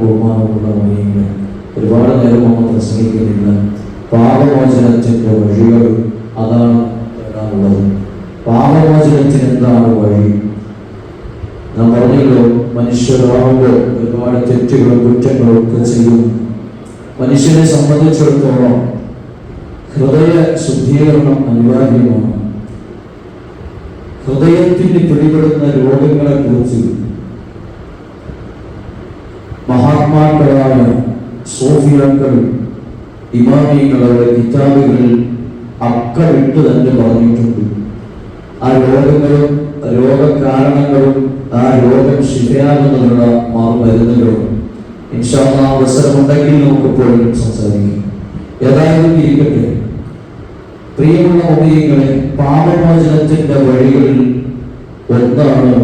ബഹുമാനമുള്ള ഒരുപാട് നേരം നമ്മൾ പ്രസംഗിക്കുന്നില്ല. പാപമോചനത്തിന്റെ വഴികൾ അതാണ് തേടാനുള്ളത്. പാപമോചനത്തിന് എന്താണ് വഴി? നാം പറഞ്ഞല്ലോ മനുഷ്യരാകുമ്പോൾ ഒരുപാട് തെറ്റുകളും കുറ്റങ്ങളും ഒക്കെ ചെയ്യും. മനുഷ്യനെ സംബന്ധിച്ചിടത്തോളം ഹൃദയ ശുദ്ധീകരണം അനിവാര്യമാണ്. ഹൃദയത്തിന് പിടിപെടുന്ന രോഗങ്ങളെ മഹാത്മാക്കളായ സോഫിയാക്കൾ ഇമാമിയങ്ങൾ അവരുടെ കിതാബുകളിൽ അക്കമിട്ട് തന്നെ പറഞ്ഞിട്ടുണ്ട്. ആ രോഗങ്ങളും രോഗകാരണങ്ങളും ആ രോഗം ശിഫയാകുന്നതിനുള്ള മാറുമരുന്നുകളും ഇൻഷാള്ള അവസരമുണ്ടെങ്കിൽ നമുക്ക് എപ്പോഴും സംസാരിക്കും. ഏതായാലും ഇരിക്കട്ടെ. പ്രിയമുള്ള ഉദയങ്ങളെ പാപമോചനത്തിന്റെ വഴികളിൽ ഒന്നാണ്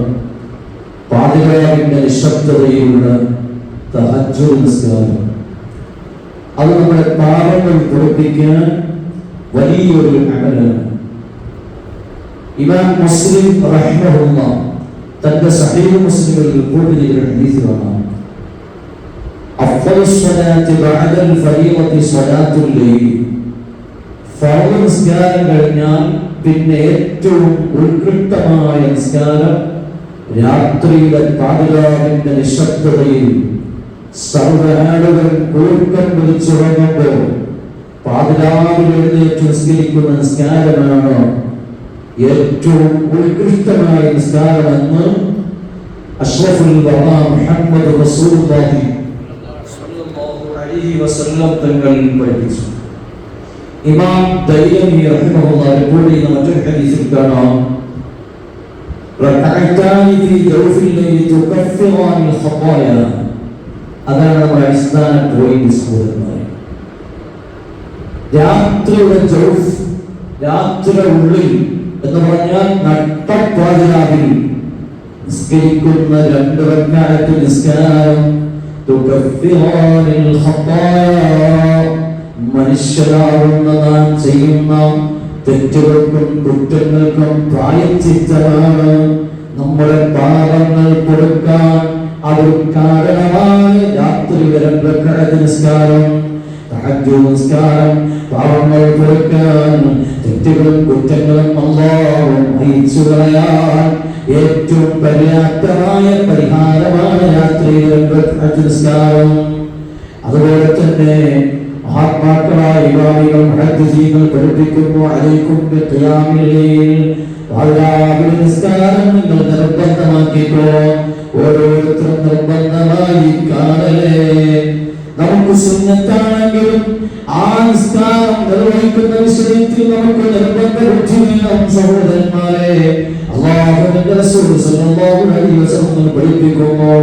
പാതിരാവിന്റെ നിശബ്ദതയിലുള്ള നിസ്കാരം അത് നമ്മുടെ പാപങ്ങൾ തുറപ്പിക്കാൻ വലിയൊരു അമലാണ് ഇമാം മുസ്ലിം റഹിമഹുല്ല തന്റെ സഹീബ് മുസ്ലിമിൽ റിപ്പോർട്ട് ചെയ്ത ഹദീസ് കാണാം. അഫ്ദലു സ്വലാത്തി ബഅദൽ ഫരീളത്തി സ്വലാത്തുൽ ലൈൽ ഫർദ് നിസ്കാരം കഴിഞ്ഞാൽ പിന്നെ ഏറ്റവും ഉത്കൃഷ്ടമായ നിസ്കാരം രാത്രിയിലെ പാതിരാവിന്റെ നിശബ്ദതയിൽ സർവനാടുകൾ കൂർക്കം വിളിച്ചുറങ്ങുമ്പോൾ പാതിരാവിൽ എഴുന്നേറ്റ് നിസ്കരിക്കുന്ന നിസ്കാരമാണ് ഏറ്റവും ഉത്കൃഷ്ടമായ നിസ്കാരമെന്ന് അഷ്റഫുൽ മുഹമ്മദ് റസൂലുള്ളാഹി അലൈഹി വസല്ലം തങ്ങൾ പഠിപ്പിച്ചു. ഇമാം ദൈലമി റഹിമഹുല്ലാഹ് റിപ്പോർട്ട് ചെയ്യുന്ന മറ്റൊരു ഹദീസിൽ കാണാം. ركعتان في جوف الليل تكفران ഖതായ അതാണ് നമ്മുടെ അടിസ്ഥാന പോയിന്റ് രാത്രിയുടെ ജോസ് രാത്രിയുടെ ഉള്ളിൽ എന്ന് പറഞ്ഞാൽ നട്ടപ്പാതിരാവിൽ നിസ്കരിക്കുന്ന രണ്ട് വജ്ഞാനത്തിൽ നിസ്കാരം. മനുഷ്യരാകുന്ന നാം ചെയ്യുന്ന തെറ്റുകൾക്കും കുറ്റങ്ങൾക്കും പ്രായച്ചിത്തമാണ്. നമ്മുടെ പാപങ്ങൾ കൊടുക്കാൻ അതൊരു കാരണമാണ്. രാത്രി വരമ്പക്കട നിസ്കാരം തഹജ്ജു നിസ്കാരം പാപങ്ങൾ കൊടുക്കാൻ തെറ്റുകളും കുറ്റങ്ങളും അല്ലാഹു അയച്ചു കളയാൻ ഏറ്റവും പര്യാപ്തമായ പരിഹാരമാണ് രാത്രി വരമ്പക്കട നിസ്കാരം. അതുപോലെ തന്നെ മഹാത്മാക്കളായ ഇമാമികൾ മുഹദ്ദിസീങ്ങൾ പഠിപ്പിക്കുന്നു അലൈക്കും ബിഖിയാമിൽ ലൈൽ നിസ്കാരം നിങ്ങൾ ഓരോരുത്തരും നിർബന്ധമായി കാണലേ നമുക്ക് സുന്നത്താണെങ്കിലും ആ നിസ്കാരം നിർവഹിക്കുന്ന വിഷയത്തിൽ നമുക്ക് നിർബന്ധ ബുദ്ധി വേണം സഹോദരന്മാരെ അള്ളാഹുവിന്റെ റസൂൽ സല്ലല്ലാഹു അലൈഹി വസല്ലം പഠിപ്പിക്കുന്നു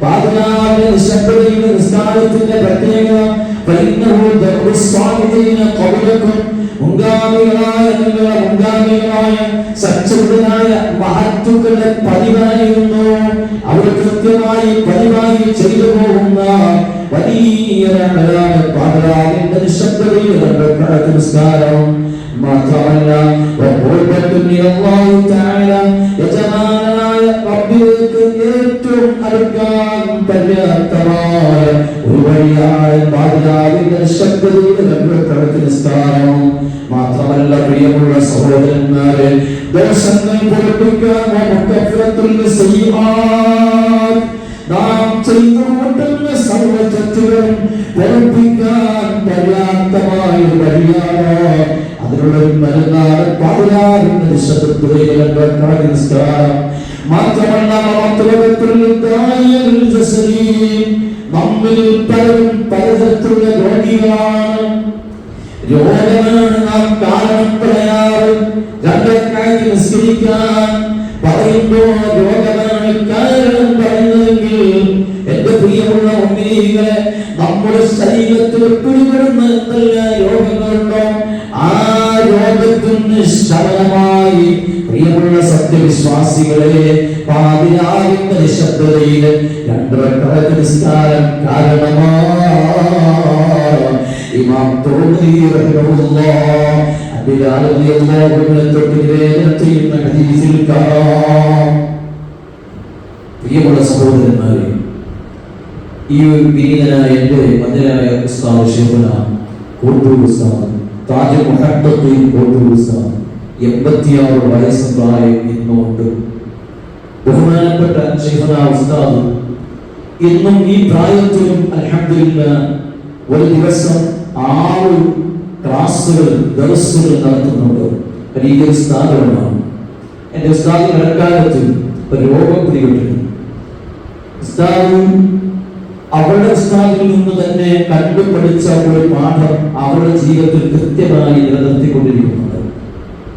പാതിരാവിലെ നിശബ്ദതയുടെ നിസ്കാരത്തിന്റെ പ്രത്യേകത فإنه درب الصالحين قبلكم മുൻഗാമികളായ നിങ്ങളുടെ മുൻഗാമികളായ സച്ചരിതനായ മഹത്തുക്കളുടെ പതിവായിരുന്നു. അവർ കൃത്യമായി പതിവായി ചെയ്തു പോകുന്ന വലിയ പാതരാവിന്റെ നിശബ്ദതയിൽ രണ്ട് നിസ്കാരം മാത്രമല്ല യജമാനായ റബ്ബിലേക്ക് ഏറ്റവും അടുക്കാൻ പര്യാപ്തമായ ഒരു വഴിയാണ് പാതിരാവിന്റെ നിശബ്ദതയുടെ രണ്ട് നിസ്കാരം. മാത്രമല്ല പ്രിയമുള്ള സഹോദരന്മാരെ ദോഷങ്ങൾ പൊറപ്പിക്കാൻ നാം ചെയ്തു കൂട്ടുന്ന സർവതെറ്റുകളും പൊറപ്പിക്കാൻ പര്യാപ്തമായ വഴിയാണ്. അതിനുള്ള ഒരു മരുന്നാണ് രണ്ട് നിസ്കാരം. മാത്രമല്ല നമ്മിൽ പലരും പലതരത്തിലുള്ള നമ്മുടെ ശരീരത്തിൽ പിടിപെടുന്ന രോഗങ്ങളുണ്ടോ ആ രോഗത്തിന് ശമനമായി പ്രിയമുള്ള സത്യവിശ്വാസികളെ പാതിരാവിന്റെ നിശബ്ദതയിൽ രണ്ടരക്കടക്ക് നിസ്കാരം കാരണമാ. ഇമാം പ്രിയമുള്ള സഹോദരന്മാരെ ഈ ഒരു വിനീതനായ എന്റെ മന്ദിരായ ഉസ്താദ് ഷെഫുന കോട്ടൂർ ഉസ്താദ് താജ് മുഹബത്തുൽ കോട്ടൂർ ഉസ്താദ് എൺപത്തിയാറ് വയസ്സ് പ്രായം ഇന്നുണ്ട് ബഹുമാനപ്പെട്ട ഷെഫുന ഉസ്താദ് ഇന്നും ഈ പ്രായത്തിലും അൽഹംദുലില്ല ഒരു ദിവസം ആറ് ക്ലാസ്സുകൾ ദർസുകൾ നടത്തുന്നുണ്ട്. വലിയ സ്ഥാപനമാണ്. എന്റെ ഉസ്താദിന് ഇടക്കാലത്ത് ഒരു രോഗം പിടിപെട്ടിരുന്നു അവരുടെ ഉസ്താദിൽ നിന്ന് തന്നെ കണ്ടുപഠിച്ച ഒരു പാഠം അവരുടെ ജീവിതത്തിൽ കൃത്യമായി നിലനിർത്തിക്കൊണ്ടിരിക്കുന്നുണ്ട്.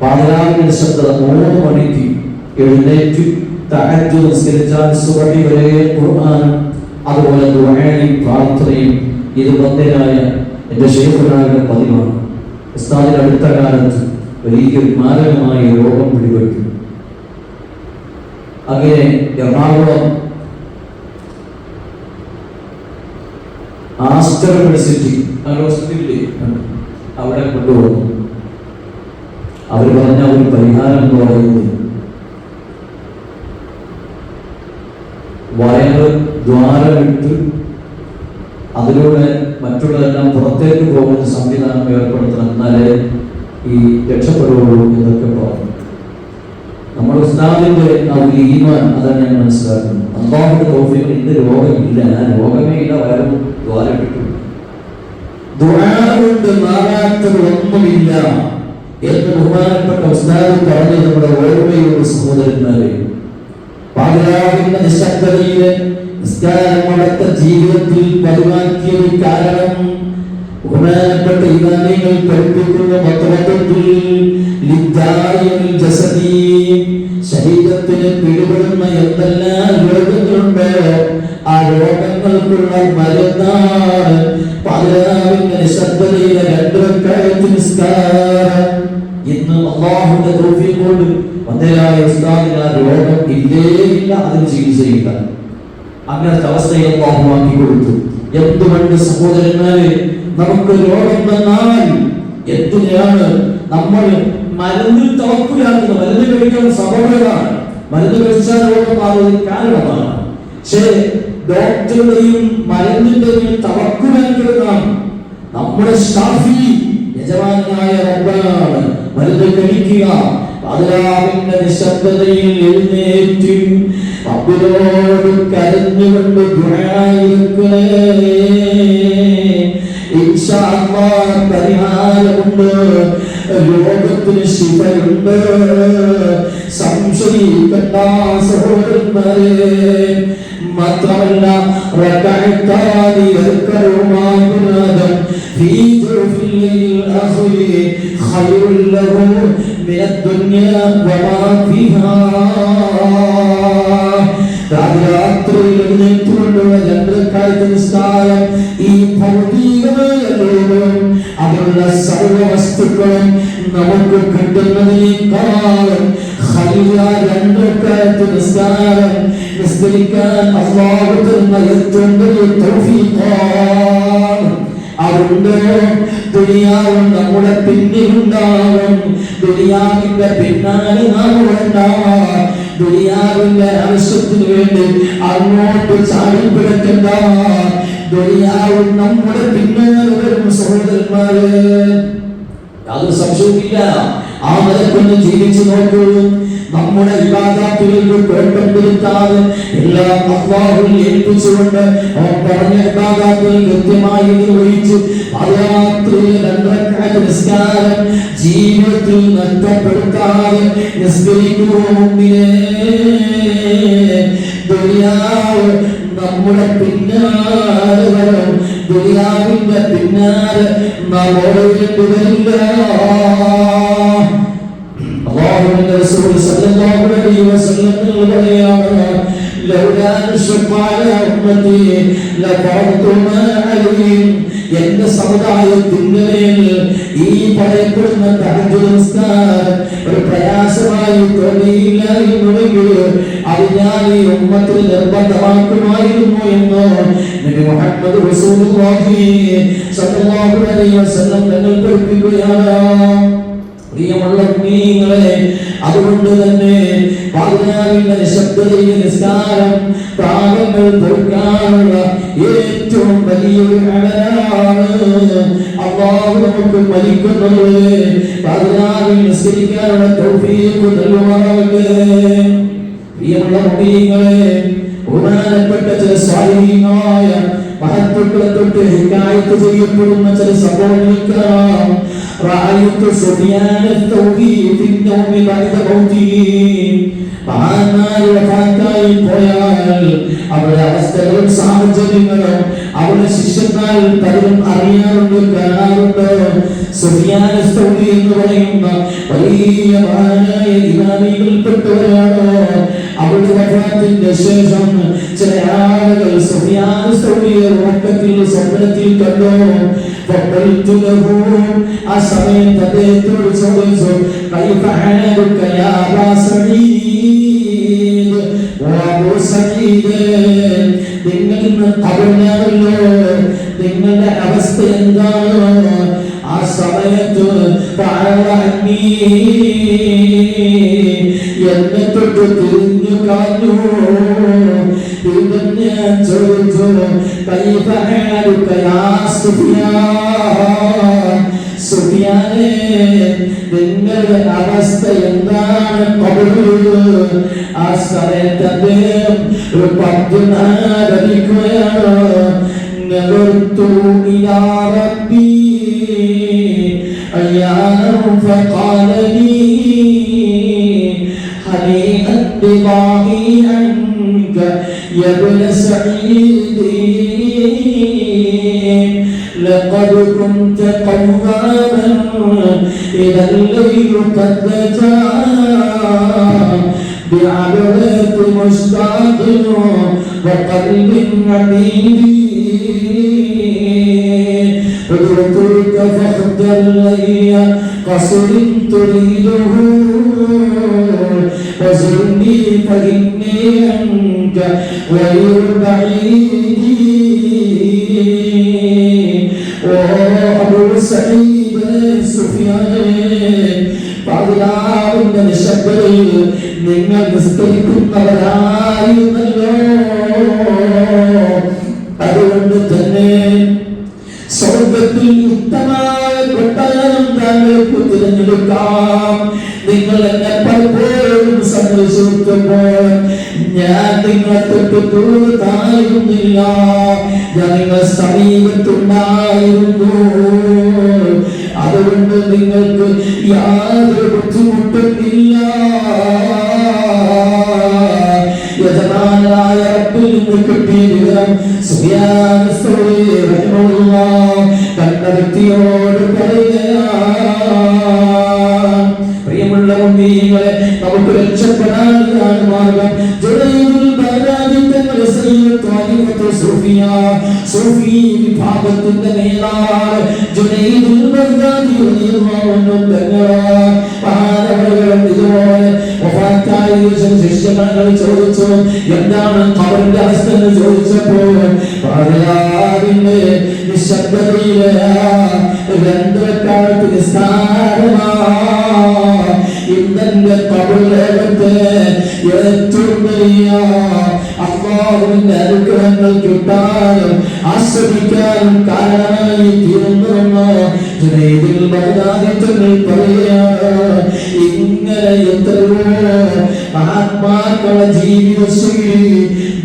പാതിരാവിന്റെ ശബ്ദ മൂന്ന് മണിക്ക് എഴുന്നേറ്റ് തഹജ്ജു നിസ്കരിച്ചാൽ വരെ ഖുർആനും അതുപോലെ ദുആയും പ്രാർത്ഥനയും ഇത് ബന്ധനായ എന്റെ ശേഖനായുടെ പതിവാണ്. ഉസ്താദിന്റെ അടുത്ത കാലത്ത് വലിയൊരു മാരകമായ രോഗം പിടിപെട്ടു. അങ്ങനെ എറണാകുളം ആസ്റ്റർ യൂണിവേഴ്സിറ്റി അവിടെ കൊണ്ടുപോകുന്നു അവർ പറഞ്ഞ ഒരു പരിഹാരം എന്ന് പറയുന്നത് വയറ് ദ്വാരമിട്ട് അതിലൂടെ മറ്റുള്ളതെല്ലാം പുറത്തേക്ക് പോകുന്ന സംവിധാനം ഏർപ്പെടുത്തണം എന്നാലേ ഈ രക്ഷപ്പെടുകയുള്ളൂ എന്നൊക്കെ പറഞ്ഞു. നമ്മൾ ഉസ്താദിന്റെ ആ ഒരു ഈമാൻ അതാണ് ഞാൻ മനസ്സിലാക്കുന്നത്. അള്ളാഹുന്റെ തോഫികൾ ഇന്ന് രോഗമില്ല. ഞാൻ രോഗമേ ഇല്ല വരും ദ്വാരമിട്ടു കൊണ്ട് മാറാത്തത് ഒന്നുമില്ല എന്ന് ബഹുമാനപ്പെട്ട ഉസ്താദ് പറഞ്ഞ് നമ്മുടെ ഓർമ്മയുള്ള സഹോദരന്മാരെ. പാതിരാവിന്റെ നിശബ്ദതയിൽ നിസ്കാരം അടുത്ത ജീവിതത്തിൽ പതിവാക്കിയത് കാരണം ബഹുമാനപ്പെട്ട ഇമാമികൾ പഠിപ്പിക്കുന്ന പത്രത്തിൽ ശരീരത്തിന് പിടിപെടുന്ന എന്തെല്ലാം രോഗങ്ങളുണ്ട് ആ രോഗങ്ങൾക്കുള്ള മരുന്നാണ്. പാതിരാവിന്റെ നിശബ്ദതയിലെ നിസ്കാരം. ഇന്ന് അള്ളാഹുന്റെ തോഫി കൊണ്ട് വന്നേരായ ഉസ്താദിന് ആ രോഗം ഇല്ലേ അതിന് ചികിത്സയില്ല. അങ്ങനത്തെ അവസ്ഥയെ അള്ളാഹുമാക്കി കൊടുത്തു. എന്തുകൊണ്ട് സഹോദരന്മാരെ നമുക്ക് രോഗം തന്നാൽ എന്തിനാണ് നമ്മൾ മരുന്നിൽ തവക്കുലാക്കുന്നത് മരുന്ന് കഴിക്കാൻ സഹോദരമാണ് മരുന്ന് കഴിച്ചാൽ രോഗം മാറുന്നതിന് കാരണമാണ്. പക്ഷേ ഡോക്ടറുടെയും മരുന്നിന്റെയും തവക്കുകയാണ് നമ്മുടെ സ്റ്റാഫി യജമാനായ റബ്ബാണ് മരുന്ന് കഴിക്കുക. അതിലാവിന്റെ നിശബ്ദതയിൽ എഴുന്നേറ്റ് റബ്ബിനോട് കരഞ്ഞുകൊണ്ട് അല്ലാഹ് പരിഹാരമുണ്ട്. രോഗത്തിന് ശിവയുണ്ട്. സംശയിക്കണ്ട സഹോദരന്മാരെ മാത്രമല്ല റക്കായി കരുമാകുന്നതും في جوف الليل الآخر خير له من الدنيا وما നമുക്ക് രണ്ടരക്കാലത്ത് നിസ്കാരം. നിസ്കരിക്കാൻ അള്ളാഹു തരുന്ന ഏറ്റവും വലിയ തൗഫീഖാണ്. അതുണ്ട്. ദുനിയാവും നമ്മുടെ പിന്നിലുണ്ടാവും ദുനിയാവിന്റെ പിന്നാലെ നാം ഉണ്ടാവാം ദുനിയാവിന്റെ ആവശ്യത്തിന് വേണ്ടി അങ്ങോട്ട് ചാടി പിടക്കണ്ട ദുനിയാവും നമ്മുടെ പിന്നാലെ വരും സഹോദരന്മാരെ. യാതൊരു സംശയവുമില്ല. ആ നിലക്കൊന്ന് ജീവിച്ചു നോക്കൂ നമ്മുടെ വിവാദാത്തുകൾക്ക് കുഴപ്പപ്പെടുത്താതെ എല്ലാം അള്ളാഹുവിൽ ഏൽപ്പിച്ചുകൊണ്ട് പറഞ്ഞ വിവാദാത്തുകൾ കൃത്യമായി നിർവഹിച്ചു നിസ്കാരം ജീവിതത്തിൽ നഷ്ടപ്പെടുത്താതെ നിസ്കരിക്കുമോ നമ്മുടെ പിന്നാലെ വരും ദുരിയാവിന്റെ പിന്നാലെ നാം ഓടേണ്ടി വരില്ല അള്ളാഹുവിന്റെ റസൂൽ സല്ലല്ലാഹു അലൈഹി വസല്ലം പറയുകയാണ് على أمتي ഉമ്മത്തി ما عليهم എന്റെ സമുദായത്തിന്റെ മേൽ ഈ പറയപ്പെടുന്ന തഹജ്ജുദ് നിസ്കാരം ഒരു പ്രയാസമായി തോന്നിയില്ലായിരുന്നുവെങ്കിൽ അത് ഞാൻ ഈ ഉമ്മത്തിൽ നിർബന്ധമാക്കുമായിരുന്നു എന്ന് നബി റസൂലുള്ളാഹി സല്ലല്ലാഹു അലൈഹി വസല്ലം തങ്ങൾ പഠിപ്പിക്കുകയാണ്. പ്രിയമുള്ള കുഞ്ഞീങ്ങളെ അതുകൊണ്ട് തന്നെ പാതിരാവിന്റെ നിശബ്ദതയിൽ നിസ്കാരം പാപങ്ങൾ തീർക്കാനുള്ള ഏറ്റവും വലിയൊരു അടരാണ് അള്ളാഹു നമുക്ക് മരിക്കുന്നത് പതിനാറിൽ നിസ്കരിക്കാനുള്ള തൗഫീഖ് നൽകുമാറാകട്ടെ പ്രിയമുള്ള കുഞ്ഞീങ്ങളെ ബഹുമാനപ്പെട്ട ചില സ്വാധീനമായ മഹത്വക്കളെ തൊട്ട് ഹിക്കായത്ത് ചെയ്യപ്പെടുന്ന ചില സംഭവങ്ങൾക്കാം رأيت سفيان الثوري في النوم بعد موته മഹാന്മാര് വഫാത്തായി പോയാൽ അവരുടെ അവസ്ഥകളും സാഹചര്യങ്ങളും അവരുടെ ശിഷ്യന്മാരിൽ പലരും അറിയാറുണ്ട് കാണാറുണ്ട് സുഫിയാൻ സൗദി എന്ന് പറയുന്ന വലിയ മഹാനായ ഇമാമികളിൽപ്പെട്ടവരാണ് അവളുടെ വഫാത്തിന്റെ ശേഷം ചില ആളുകൾ സ്വപ്നത്തിൽ സ്വപ്നത്തിൽ കണ്ടോ? ആ സമയത്ത് അദ്ദേഹത്തോട് ചോദിച്ചു നിങ്ങളുടെ അവസ്ഥ എന്താണ്? ആ സമയത്ത് ഫഅല അന്നീ എന്നെ തൊട്ട് തിരിഞ്ഞു കാഞ്ഞു പിന്നെ ചോദിച്ചു സുഫിയാനെ നിങ്ങളുടെ അവസ്ഥ എന്താണ് ആ സമയത്ത് അദ്ദേഹം ഒരു പദ്യനാരടിക്കുകയാണ് നഗർത്തു ഇലാ റബ്ബി. أيانا فقال لي هنيئا بضاعي عنك يا ابن سعيد لقد كنت قواما إذا الليل قد جاء بعبرة مشتاق وقلب عميد ادعوك فاختر لي قصر تريده وزرني فإني عنك غير بعيد وأبو سعيد سفيان പാതിരാവിന്റെ നിശബ്ദതയിൽ നിങ്ങൾ നിസ്കരിക്കുന്നവരായിരുന്നല്ലോ ദൂരത്തായിരുന്നില്ല ഞാൻ നിങ്ങളെ സമീപത്തുണ്ടായിരുന്നു. അതുകൊണ്ട് നിങ്ങൾക്ക് യാതൊരു ബുദ്ധിമുട്ടുന്നില്ല യജമാനായ റബ്ബിൽ നിന്ന് കിട്ടിയ വിവരം കണ്ട വ്യക്തിയോട് പറയുകയാണ്. പ്രിയമുള്ള ഉമ്മീങ്ങളെ നമുക്ക് രക്ഷപ്പെടാനാണ് മാർഗം ജുനൈദുൽ വിഭാഗത്തിന്റെ നേതാവ് ജുനൈദുൽ ബഗ്ദാദി റളിയല്ലാഹു തങ്ങളെ ഇതുപോലെ വഫാത്തായ ശിഷ്യങ്ങൾ ചോദിച്ചു എന്താണ് ഖബറിന്റെ അവസ്ഥ എന്ന് ചോദിച്ചപ്പോൾ പറയാറിന്റെ നിശബ്ദതയിലെ രണ്ട് കാലത്ത് നിസ്സാരമാ ഇന്നെന്റെ കബറിലോകത്തെ ഏറ്റവും വലിയ അള്ളാഹുവിന്റെ അനുഗ്രഹങ്ങൾ കിട്ടാനും ആസ്വദിക്കാനും കാരണമായി തീർന്നുവെന്ന് ജുനൈദിൽ ബഗ്ദാദിത്തങ്ങൾ പറയുകയാണ്. ഇങ്ങനെ എത്രയോ മഹാത്മാക്കളുടെ ജീവിതശൈലി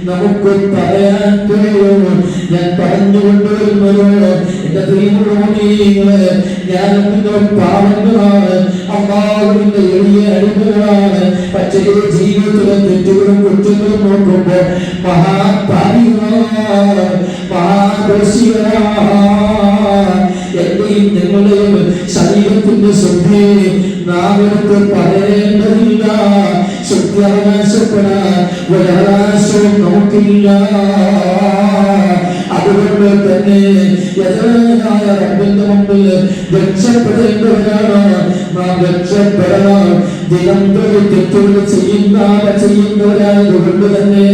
നമുക്ക് പറയാൻ കഴിയും. ഞാൻ പറഞ്ഞുകൊണ്ടുവരുന്നത് എന്റെ പ്രിയമുള്ളവരെ ഞാൻ നിങ്ങൾ പാവങ്ങളാണ് അമ്മാവിന്റെ എളിയ അടിമകളാണ് പക്ഷേ ജീവിതത്തിലെ തെറ്റുകളും കുറ്റങ്ങളും നോക്കുമ്പോൾ മഹാപാപികളാണ് മഹാദോഷികളാണ്. എന്റെയും നിങ്ങളുടെയും ശരീരത്തിന്റെ ശുദ്ധി നാമെടുത്ത് പറയേണ്ടതില്ല. ശുദ്ധി അവകാശപ്പെടാൻ ഒരവകാശവും നമുക്കില്ല. അതുകൊണ്ട് തന്നെ യഥാനായ റബ്ബിന്റെ മുമ്പിൽ രക്ഷപ്പെടേണ്ടവരാണ്. നാം രക്ഷപ്പെടണം. ദിനം തൊഴിൽ തെറ്റുകൾ ചെയ്യുന്ന ചെയ്യുന്നവരായതുകൊണ്ട് തന്നെ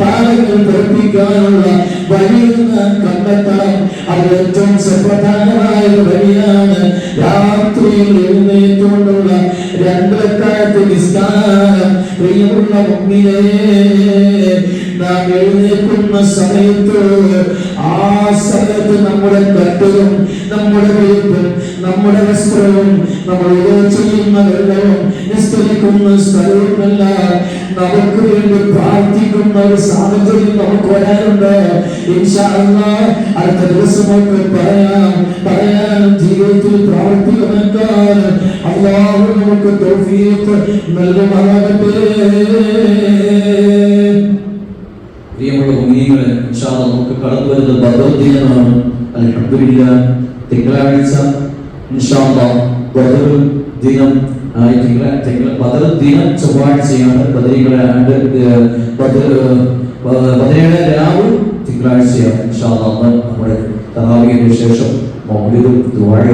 പാലങ്ങൾ പഠിപ്പിക്കാനുള്ള വഴിയിൽ നാം കണ്ടെത്തണം. അത് ഏറ്റവും സുപ്രധാനമായ വഴിയാണ് രാത്രിയിൽ എഴുന്നേറ്റുകൊണ്ടുള്ള നിസ്കാരം. പ്രിയമുള്ള മുമ്പിനെ നാം എഴുന്നേൽക്കുന്ന സമയത്ത് ആ സമയത്ത് നമ്മുടെ കട്ടും നമ്മുടെ വെളുപ്പും നമ്മുടെ വസ്ത്രവും നമ്മൾ ഇത് ചെയ്യുന്ന വെള്ളവും നിസ്കരിക്കുന്ന സ്ഥലവുമെല്ലാം. നമുക്ക് വേണ്ടി പ്രാർത്ഥിക്കുന്ന ഒരു സാഹചര്യം നമുക്ക് വരാനുണ്ട്. അടുത്ത ദിവസം നമുക്ക് പറയാം പറയാൻ ജീവിതത്തിൽ പ്രാവർത്തികമാക്കാൻ അള്ളാഹു നമുക്ക് തൗഫീഖ് നൽകുമാകട്ടെ പ്രിയമുള്ള ഇൻഷാല്ലാ നമുക്ക് കടന്നു വരുന്ന ദിനമാണ് അലഹദില്ല തിങ്കളാഴ്ച ദിനം തിങ്കൾ തിങ്കള ബദർ ദിനം ചൊവ്വാഴ്ചയാണ് ബദരികളെ ആണ്ട് ബദർ ബദരയുടെ രാവ് തിങ്കളാഴ്ചയാണ് ഇൻഷാല്ലാ അന്ന് നമ്മുടെ തറാവിയതിനു ശേഷം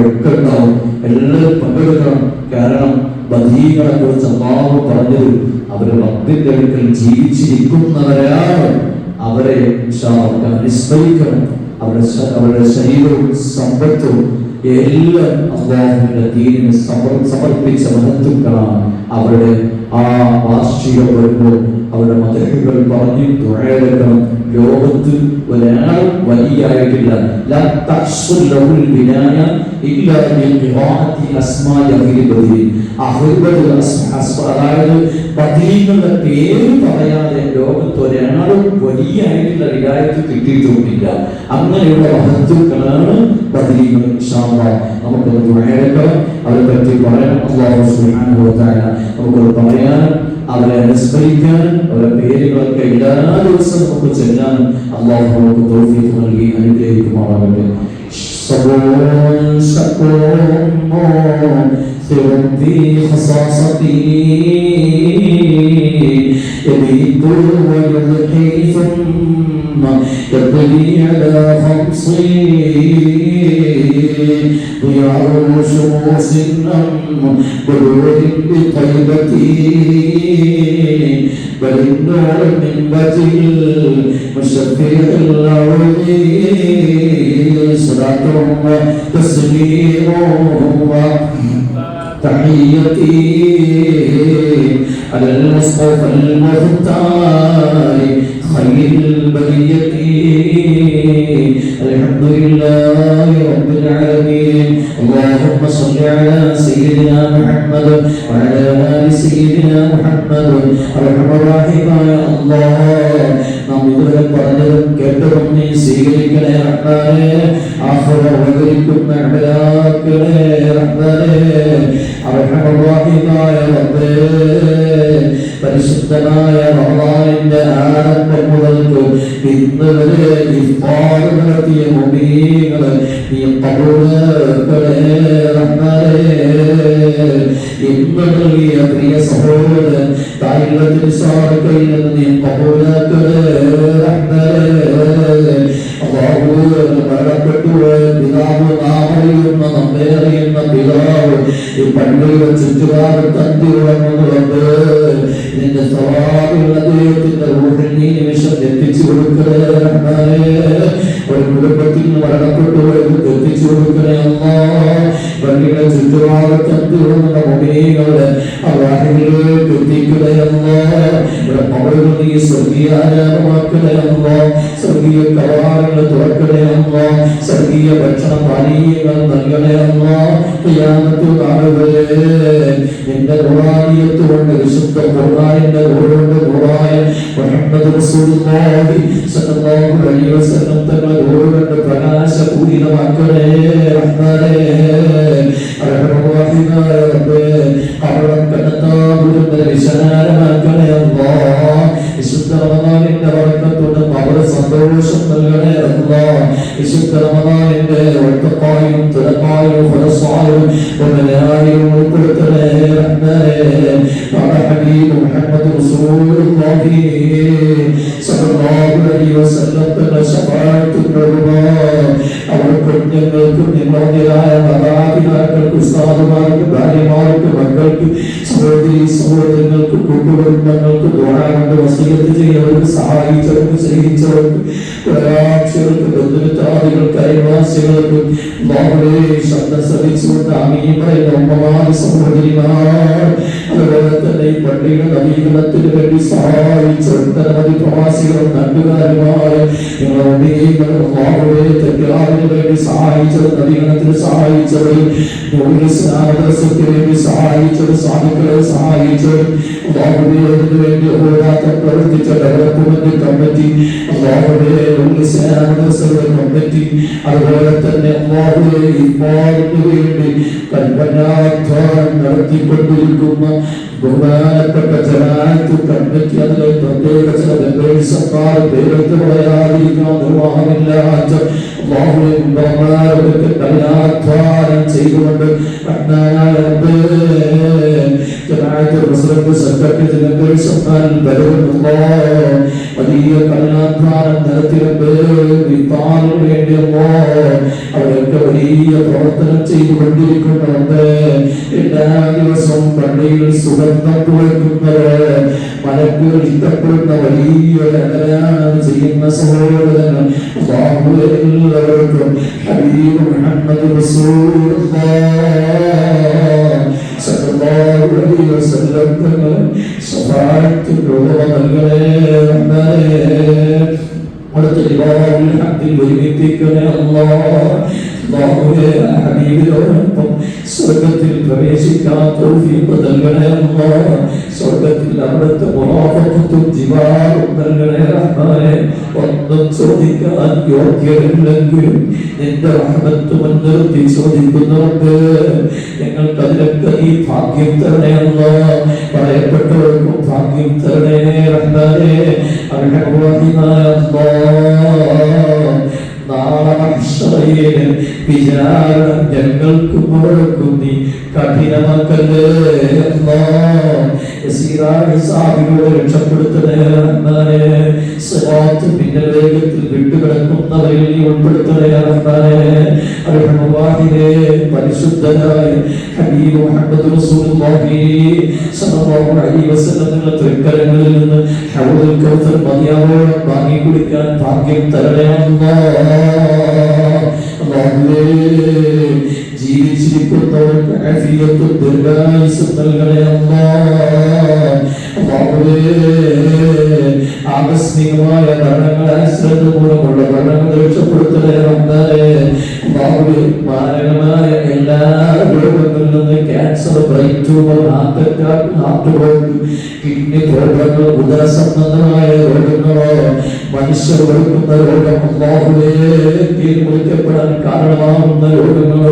ഒക്കെ ഉണ്ടാവും. എല്ലാവരും പങ്കെടുക്കണം. കാരണം ബദീകളെ കുറിച്ച് അള്ളാഹു പറഞ്ഞത് അവരെ ഭക്തിന്റെ അടുക്കൽ ജീവിച്ചിരിക്കുന്നവരാണ്. അവരെ അനുസ്മരിക്കണം. അവരുടെ അവരുടെ ശരീരവും സമ്പത്തും എല്ലാം അള്ളാഹുവിന്റെ തീരിന് സമർ- സമർപ്പിച്ച മഹത്വക്കളാണ് അവരുടെ ആ വാർഷികം വരുമ്പോൾ അവരുടെ മതകൾ പറഞ്ഞു തുഴയെടുക്കണം ലോകത്ത് ഒരാളും വലിയായിട്ടില്ല. അതായത് ബദരീങ്ങളുടെ പേര് പറയാതെ ലോകത്ത് ഒരാളും വലിയായിട്ടുള്ള വികായത്ത് കിട്ടിയിട്ടുമില്ല. അങ്ങനെയുള്ള മഹത്വക്കളാണ് അല്ലാഹ് നമുക്കൊന്ന് തുഴയെടുക്കണം അവരെ പറ്റി തആല നമുക്കത് പറയാനും അവരെ അനുസ്മരിക്കാനും അവരുടെ പേരുകളൊക്കെ എല്ലാ ദിവസവും നമുക്ക് ചെല്ലാനും അള്ളാഹു നമുക്ക് തൗഫീഖ് നൽകി അനുഗ്രഹിക്കുമാറാകട്ടെ صبر شكر ثم في خصاصتي يبيت ويضحي ثم يقضي على خمصي ضياء شموس بدور بطيبتي بل النور من وجه المشفع العظيم صلاة وتسليم تحيتي على المصطفى المختار خير البرية الحمد لله رب العالمين. اللهم صل على سيدنا محمد وعلى آل سيدنا محمد أرحم الراحمين الله നാം ഇതുവരെ പറഞ്ഞതും കേട്ടതും നീ സ്വീകരിക്കണേ റഹ്മാനെ ആഹ്റ ഉപകരിക്കുന്ന അമലാക്കളെ റഹ്മാനെ അർഹമറാഹിമായ റബ്ബേ പരിശുദ്ധനായ റമദാനിന്റെ ആരംഭം മുതൽക്ക് ഇന്ന് വരെ ഇഫ്താർ നടത്തിയ പ്രിയ സഹോദരൻ തായില്ലത്തിന് സ്വാർക്കയിൽ നിന്ന് നീ മരണപ്പെട്ടു പിതാവ് നാം അറിയുന്ന നമ്മെ അറിയുന്ന പിതാവ് ഈ പള്ളിയുടെ ചുറ്റുപാട് തന്തി ഉറങ്ങുന്നുണ്ട് നിന്റെ സ്വഭാവമുള്ള ദൈവത്തിന്റെ റൂഹിൽ നീ നിമിഷം എത്തിച്ചു കൊടുക്കണേ. ഒരു കുടുംബത്തിൽ മരണപ്പെട്ടു എത്തിച്ചു കൊടുക്കണേ അമ്മ ഉറങ്ങുന്ന മുമീകളുടെ അവാഹിലേക്ക് എത്തിക്കണേ അമ്മ ഇവിടെ പവറുകൾ നീ സ്വർഗീയ അമ്മ സ്വർഗീയ കവാടങ്ങൾ തുറക്കുകയെന്നോ സ്വർഗീയ ഭക്ഷണ പാനീയങ്ങൾ നൽകണേ അമ്മ ഖിയാമത്ത് നാളുകളെ നിന്റെ ഖുർആനിയത്ത് കൊണ്ട് വിശുദ്ധ ഖുർആനിന്റെ ഗുണകൊണ്ട് ഗുണായ മുഹമ്മദ് റസൂലുള്ളാഹി സ്വല്ലല്ലാഹു അലൈഹി വസല്ലം തങ്ങളുടെ കൊണ്ട് പ്രകാശപൂരിതമാക്കണേ. റഹ്മാനേ റബ്ബേ അവളെ കണ്ടത്തോ വിശാലമാക്കണേ അല്ലാ വിശുദ്ധ റമദാനിന്റെ വർക്കത്തോട് അവൾ സന്തോഷം നൽകണേ അല്ലാ വിശുദ്ധ റമദാനിന്റെ ഒട്ടപ്പായും തിരപ്പായും ഹുറസായും ഒന്നനായും ഉൾപ്പെടുത്തണേ ഹബീബ് മുഹമ്മദ് റസൂലുള്ളാഹി സല്ലല്ലാഹു അലൈഹി വസല്ലം തന്റെ ശഫാഅത്തുകളുമാ അവർ കുഞ്ഞുങ്ങൾക്കും നിങ്ങളായ ഉസ്താദുമാർക്ക് ഭാര്യമാർക്ക് മക്കൾക്ക് സഹോദരി സഹോദരങ്ങൾക്ക് കൂട്ടുകുടുംബങ്ങൾക്ക് ദ്വാരങ്ങളുടെ വസീയത്ത് ചെയ്തവർക്ക് സഹായിച്ചവർക്ക് സ്നേഹിച്ചവർക്ക് ഒരാക്ഷർക്ക് ബന്ധുമിത്രാദികൾക്ക് അയൽവാസികൾക്ക് ബാബുവേ ശബ്ദം ശ്രമിച്ചുകൊണ്ട് അമീൻ പറയുന്ന ഉമ്മമാർ സഹോദരിമാർ തന്നെ ഈ പള്ളിയുടെ നവീകരണത്തിന് വേണ്ടി സഹായിച്ച ഒട്ടനവധി പ്രവാസികളും നാട്ടുകാരുമായ തെറ്റാറിന് വേണ്ടി സഹായിച്ചത് നവീകരണത്തിന് സഹായിച്ചത് വേണ്ടി സഹായിച്ചത് സാധുക്കളെ സഹായിച്ചത് ബാബുവേ വേണ്ടി ഓടാത്ത പ്രവർത്തിച്ച ഡെവലപ്മെന്റ് കമ്മിറ്റി കമ്മിറ്റി അതുപോലെ തന്നെ വേണ്ടി കൽപ്പനാധ്വാനം നടത്തിക്കൊണ്ടിരിക്കുന്ന ബഹുമാനപ്പെട്ട ജനായത്ത് കമ്മിറ്റി അതിലെ പ്രത്യേക ചില മെമ്പേഴ്സന്മാർ പേരെടുത്ത് പറയാതിരിക്കാൻ നിർവാഹമില്ല. കഠിനാധ്വാനം ചെയ്തുകൊണ്ട് പ്രസിഡന്റ് സെക്രട്ടറി ജനറൽസന്മാർ വരുന്നുണ്ടോ വലിയ കഠിനാധ്വാനം വിത്താറിന് വേണ്ടിയല്ലോ അവരൊക്കെ വലിയ പ്രവർത്തനം ചെയ്തുകൊണ്ടിരിക്കുന്നുണ്ട് എല്ലാ ദിവസവും പള്ളിയിൽ സുഗന്ധം കുളിക്കുന്നവര് മലക്കുകൾ ഇഷ്ടപ്പെടുന്ന വലിയ ഇടലാണ് ചെയ്യുന്ന അല്ലാഹു എല്ലാവർക്കും ഹബീബ് മുഹമ്മദ് അടുത്ത ഒരുമിപ്പിക്കണേ അല്ലാഹുവേ ഹബീബിനോടൊപ്പം സ്വർഗത്തിൽ പ്രവേശിക്കാൻ തൗഫീഖ് നൽകണേ അല്ലാഹ് സ്വർഗത്തിൽ അവിടുത്തെ മുറാഫഖത്തും ജിവാറും നൽകണേ റഹ്മാനേ ഒന്നും ചോദിക്കാൻ യോഗ്യരില്ലെങ്കിലും നിന്റെ റഹ്മത്ത് മുൻനിർത്തി ചോദിക്കുന്നവർക്ക് ഞങ്ങൾക്ക് അതിലൊക്കെ ഈ ഭാഗ്യം തരണേ അല്ലാഹ് പറയപ്പെട്ടവർക്കും ഭാഗ്യം തരണേ റഹ്മാനേ അല്ലാഹ് നാളെ മഹ്ശറയിലെ വിചാരണം ഞങ്ങൾക്കും അവർക്കും നീ കഠിനമാക്കല്ലേ രക്ഷപ്പെടുത്തണേ സിറാത്ത് മിന്നൽ വേഗത്തിൽ വിട്ടുകിടക്കുന്നവരിൽ ഉൾപ്പെടുത്തണേ അർഹമുറാഹിമേ പരിശുദ്ധനായ ഹബീബ് മുഹമ്മദ് റസൂലുള്ളാഹി സ്വല്ലല്ലാഹു അലൈഹി തൃക്കരങ്ങളിൽ നിന്ന് ഹൗദുൽ കൗസർ മതിയാവോളം വാങ്ങി കുടിക്കാൻ ഭാഗ്യം തരണേ അല്ലാഹ് അല്ലാഹുവേ ജീവിച്ചിരിക്കുന്നവർക്ക് ആഫിയത്തും ദീർഘായുസ്സും നൽകണേ അല്ലാഹ് അല്ലാഹുവേ ആകസ്മികമായ മരണങ്ങൾ ശ്രദ്ധ മൂലമുള്ള മരണങ്ങൾ രക്ഷപ്പെടുത്തണേ റഹ്മാനേ അല്ലാഹുവേ മാരകമായ എല്ലാ രോഗങ്ങളിൽ നിന്ന് cancer brain tumour heart attack heart block kidney പ്രോബ്ലങ്ങൾ ഉദര സംബന്ധമായ രോഗങ്ങളോ മനുഷ്യർ കൊടുക്കുന്ന രോഗം അല്ലാഹുവേ തീരുമാനിക്കപ്പെടാൻ കാരണമാകുന്ന രോഗങ്ങളോ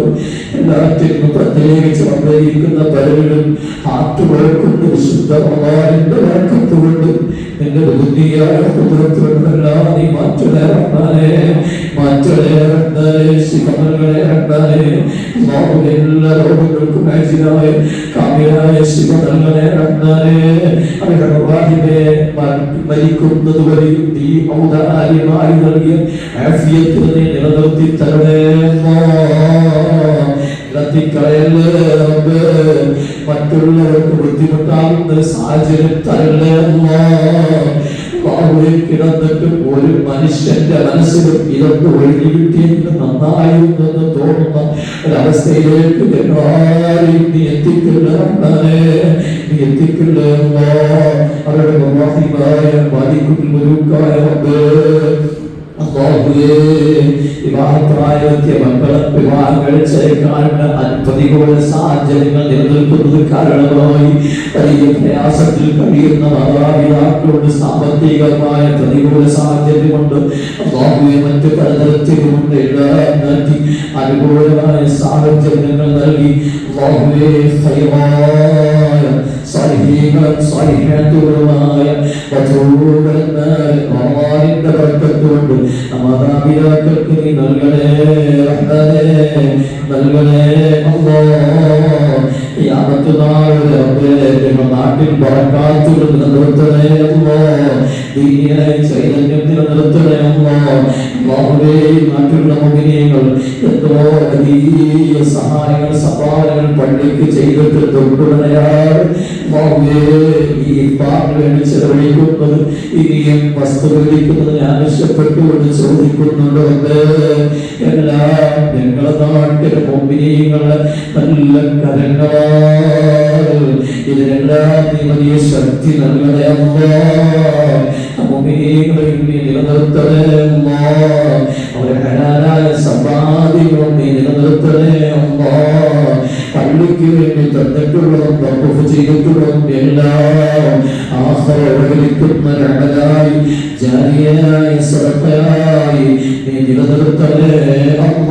എല്ലാറ്റിനും പ്രത്യേകിച്ച് വന്നിരിക്കുന്ന പലരും ഹാർട്ട് ബ്ലോക്കുണ്ട് വിശുദ്ധ ഭഗവാന്റെ വഴക്കത്തുകൊണ്ട് നിന്റെ കുതിരത്തുകളെല്ലാം നീ മാറ്റണേ റഹ്മാനേ മാറ്റണേ അല്ലാഹു എല്ലാ രോഗങ്ങൾക്കും ആജിനായ കാമ്യനായ ശിവങ്ങളെ റഹ്മാനേ അർഹമുറാഹിമേ മരിക്കുന്നത് വരെയും നീ ഔദാര്യമായി നൽകിയ ആഫിയത്ത് നീ നിലനിർത്തി തരണേ മറ്റുള്ളവർക്ക് ബുദ്ധിമുട്ടാകുന്ന സാഹചര്യം തരല്ലേ അല്ലാഹുവേ കിടന്നിട്ട് ഒരു മനുഷ്യന്റെ മനസ്സിലും ഇതൊക്കെ ഒഴുകി കിട്ടിയെങ്കിൽ നന്നായിരുന്നെന്ന് തോന്നുന്ന ഒരവസ്ഥയിലേക്ക് എല്ലാവരെയും നീ എത്തിക്കില്ല റബ്ബേ. നീ അല്ലാഹ്. അവരുടെ മഹാഹിമായ ബാധിക്കുന്ന ഒരു മക്കളെ കാരണമായി പ്രയാസത്തിൽ അനുകൂലമായ സാഹചര്യങ്ങൾ നൽകി സഹിഹീകളും സഹിഹാത്തുകളുമായ ഭഗവാനിന്റെ ബർക്കത്തുകൊണ്ട് മാതാപിതാക്കൾക്ക് നീ നൽകണേ നൽകണേ അല്ലാഹ് ഖിയാമത്ത് നാളിൽ നാട്ടിൽ പറക്കാത്തുകൊണ്ട് നിർത്തണേ അല്ലാഹ് ദീനിയായ ചൈതന്യം നിർത്തണേ അല്ലാഹ് അല്ലാഹുവേ ഈ നാട്ടിലുള്ള മുഅ്മിനീങ്ങൾ എത്രയോ വലിയ സഹായങ്ങൾ സഹായങ്ങൾ പള്ളിക്ക് ചെയ്തിട്ട് ഈ വേണ്ടി ചെലവഴിക്കുന്നത്. ഇനിയും വസ്തു വിളിക്കുന്നതിന് ചോദിക്കുന്നുണ്ട് എല്ലാം ഞങ്ങളെ നാട്ടിലെ മുമ്പിനീങ്ങളെ നല്ല കരങ്ങളാൽ ഇതിനെല്ലാം നീ വലിയ ശക്തി നൽകണേ നിലനിർത്തണേ അവരെ ഹലാലായ സമ്പാദ്യങ്ങളും നീ നിലനിർത്തണേ അമ്മ. പള്ളിക്ക് വേണ്ടി തന്നിട്ടുള്ളതും വഖഫ് ചെയ്തിട്ടുള്ളതും എല്ലാം ആഹ്റവിളിക്കുന്ന രമലായി ജാരിയായ സറഫയായി നീ നിലനിർത്തണേ അമ്മ.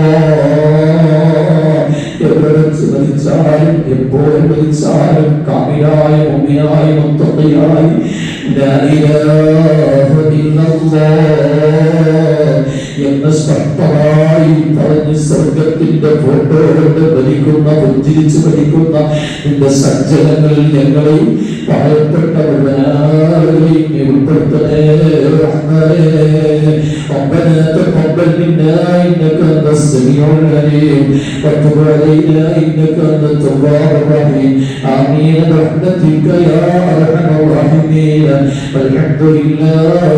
എവിടെ വെച്ച് മരിച്ചാലും എപ്പോഴും മരിച്ചാലും കാമിലായ മുമ്പിനായി മുത്തയായി എന്ന് സ്പഷ്ടമായി പറഞ്ഞ് സ്വർഗത്തിന്റെ ഫോട്ടോ കൊണ്ട് ഭരിക്കുന്ന പുഞ്ചിരിച്ച് ഭരിക്കുന്ന നിന്റെ സജ്ജനങ്ങളിൽ ഞങ്ങളെയും പറയപ്പെട്ട മുഴുവനാളുകളെയും നീ ഉൾപ്പെടുത്തണേ റഹ്മാനേ. ربنا تقبل منا انك انت السميع العليم وتب علينا انك انت التواب الرحيم امين برحمتك يا ارحم الراحمين والحمد لله